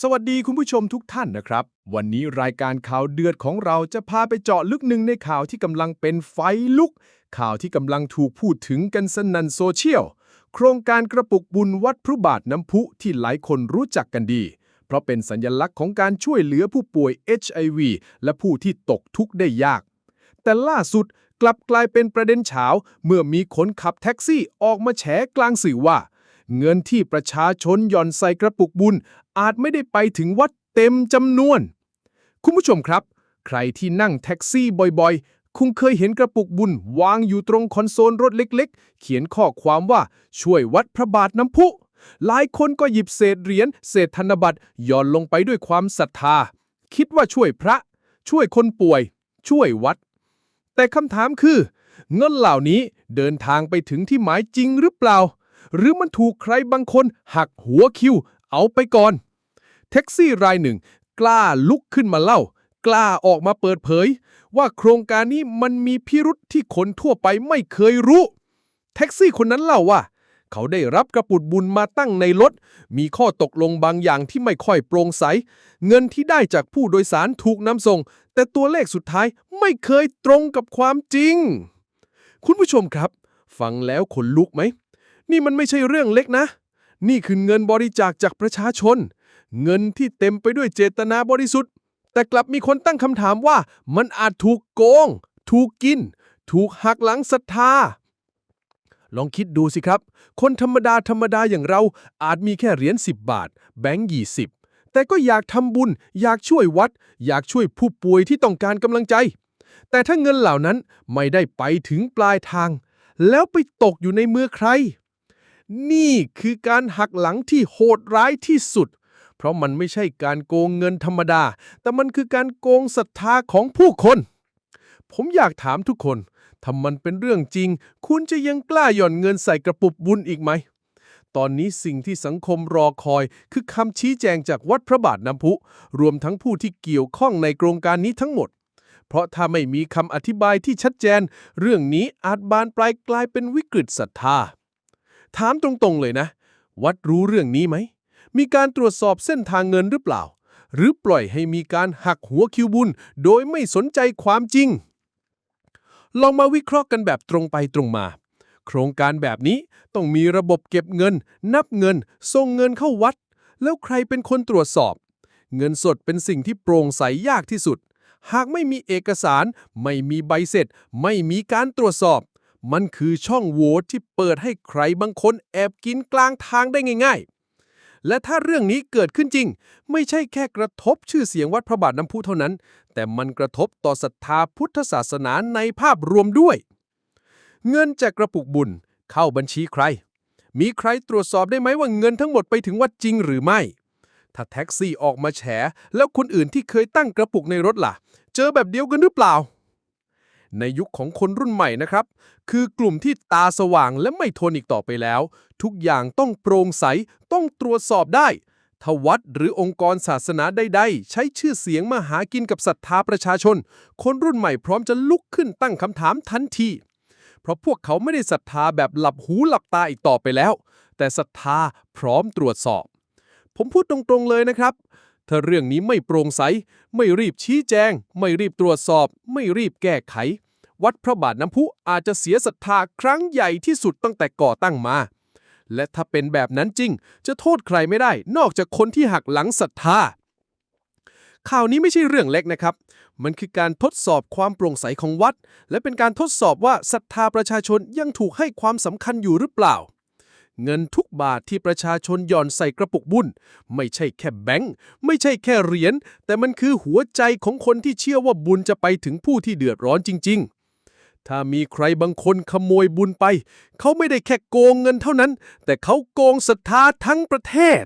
สวัสดีคุณผู้ชมทุกท่านนะครับ วันนี้รายการข่าวเดือดของเราจะพาไปเจาะลึกหนึ่งในข่าวที่กำลังเป็นไฟลุก ข่าวที่กำลังถูกพูดถึงกันสนั่นโซเชียล โครงการกระปุกบุญวัดพระบาทน้ำพุที่หลายคนรู้จักกันดี เพราะเป็นสัญลักษณ์ของการช่วยเหลือผู้ป่วย HIV และผู้ที่ตกทุกข์ได้ยาก แต่ล่าสุดกลับกลายเป็นประเด็นเฉาเมื่อมีคนขับแท็กซี่ออกมาแฉกลางสื่อว่าเงินที่ประชาชนหย่อนใส่กระปุกบุญ อาจไม่ได้ไปถึงวัดเต็มจำนวน คุณผู้ชมครับ ใครที่นั่งแท็กซี่บ่อยๆ คงเคยเห็นกระปุกบุญวางอยู่ตรงคอนโซลรถเล็กๆ เขียนข้อความว่าช่วยวัดพระบาทน้ำพุ หลายคนก็หยิบเศษเหรียญเศษธนบัตรย่อนลงไปด้วยความศรัทธา คิดว่าช่วยพระ ช่วยคนป่วย ช่วยวัด แต่คำถามคือ เงินเหล่านี้เดินทางไปถึงที่หมายจริงหรือเปล่า หรือมันถูกใครบางคนหักหัวคิว เอาไปก่อน แท็กซี่รายหนึ่ง กล้าลุกขึ้นมาเล่า กล้าออกมาเปิดเผย ว่าโครงการนี้มันมีพิรุษที่คนทั่วไปไม่เคยรู้ แท็กซี่คนนั้นเล่าว่า เขาได้รับกระปุกบุญมาตั้งในรถ มีข้อตกลงบางอย่างที่ไม่ค่อยโปร่งใส เงินที่ได้จากผู้โดยสารถูกนำส่ง แต่ตัวเลขสุดท้ายไม่เคยตรงกับความจริง คุณผู้ชมครับ ฟังแล้วขนลุกไหม นี่มันไม่ใช่เรื่องเล็กนะ นี่คือเงินบริจาคจากประชาชน เงินที่เต็มไปด้วยเจตนาบริสุทธิ์ แต่กลับมีคนตั้งคำถามว่า มันอาจถูกโกง ถูกกิน ถูกหักหลังศรัทธาลองคิดดูสิครับ คนธรรมดาธรรมดาอย่างเราอาจมีแค่เหรียญ10 บาท แบงก์ยี่สิบแต่ก็อยากทำบุญ อยากช่วยวัด อยากช่วยผู้ป่วยที่ต้องการกำลังใจ แต่ถ้าเงินเหล่านั้นไม่ได้ไปถึงปลายทาง แล้วไปตกอยู่ในมือใคร นี่คือการหักหลังที่โหดร้ายที่สุด เพราะมันไม่ใช่การโกงเงินธรรมดา แต่มันคือการโกงศรัทธาของผู้คน ผมอยากถามทุกคนถ้ามันเป็นเรื่องจริง คุณจะยังกล้าหย่อนเงินใส่กระปุกบุญอีกไหม ตอนนี้สิ่งที่สังคมรอคอยคือคำชี้แจงจากวัดพระบาทน้ำพุ รวมทั้งผู้ที่เกี่ยวข้องในโครงการนี้ทั้งหมด เพราะถ้าไม่มีคำอธิบายที่ชัดเจน เรื่องนี้อาจบานปลายกลายเป็นวิกฤตศรัทธา ถามตรงๆเลยนะ วัดรู้เรื่องนี้ไหม มีการตรวจสอบเส้นทางเงินหรือเปล่า หรือปล่อยให้มีการหักหัวคิวบุญ โดยไม่สนใจความจริง ลองมาวิเคราะห์กันแบบตรงไปตรงมา โครงการแบบนี้ต้องมีระบบเก็บเงิน นับเงิน ส่งเงินเข้าวัด แล้วใครเป็นคนตรวจสอบ เงินสดเป็นสิ่งที่โปร่งใสยากที่สุด หากไม่มีเอกสาร ไม่มีใบเสร็จ ไม่มีการตรวจสอบ มันคือช่องโหว่ที่เปิดให้ใครบางคนแอบกินกลางทางได้ง่าย ๆ และถ้าเรื่องนี้เกิดขึ้นจริง ไม่ใช่แค่กระทบชื่อเสียงวัดพระบาทน้ำพุเท่านั้น แต่มันกระทบต่อศรัทธาพุทธศาสนาในภาพรวมด้วย เงินจากกระปุกบุญเข้าบัญชีใคร มีใครตรวจสอบได้ไหมว่าเงินทั้งหมดไปถึงวัดจริงหรือไม่ ถ้าแท็กซี่ออกมาแฉ แล้วคนอื่นที่เคยตั้งกระปุกในรถล่ะ เจอแบบเดียวกันหรือเปล่า ในยุคของคนรุ่นใหม่นะครับ คือกลุ่มที่ตาสว่างและไม่ทนอีกต่อไปแล้ว ทุกอย่างต้องโปร่งใสต้องตรวจสอบได้ถ้าวัดหรือองค์กรศาสนาใดๆ ใช้ชื่อเสียงมาหากินกับศรัทธาประชาชน คนรุ่นใหม่พร้อมจะลุกขึ้นตั้งคำถามทันที เพราะพวกเขาไม่ได้ศรัทธาแบบหลับหูหลับตาอีกต่อไปแล้ว แต่ศรัทธาพร้อมตรวจสอบ ผมพูดตรงๆเลยนะครับ ถ้าเรื่องนี้ไม่โปร่งใส ไม่รีบชี้แจง ไม่รีบตรวจสอบ ไม่รีบแก้ไข วัดพระบาทน้ำพุอาจจะเสียศรัทธาครั้งใหญ่ที่สุดตั้งแต่ก่อตั้งมา และถ้าเป็นแบบนั้นจริง จะโทษใครไม่ได้ นอกจากคนที่หักหลังศรัทธาข่าวนี้ไม่ใช่เรื่องเล็กนะครับ มันคือการทดสอบความโปร่งใสของวัด และเป็นการทดสอบว่าศรัทธาประชาชนยังถูกให้ความสำคัญอยู่หรือเปล่า เงินทุกบาทที่ประชาชนหย่อนใส่กระปุกบุญไม่ใช่แค่แบงค์ไม่ใช่แค่เหรียญแต่มันคือหัวใจของคนที่เชื่อว่าบุญจะไปถึงผู้ที่เดือดร้อนจริง ๆถ้ามีใครบางคนขโมยบุญไป เขาไม่ได้แค่โกงเงินเท่านั้น แต่เขาโกงศรัทธาทั้งประเทศ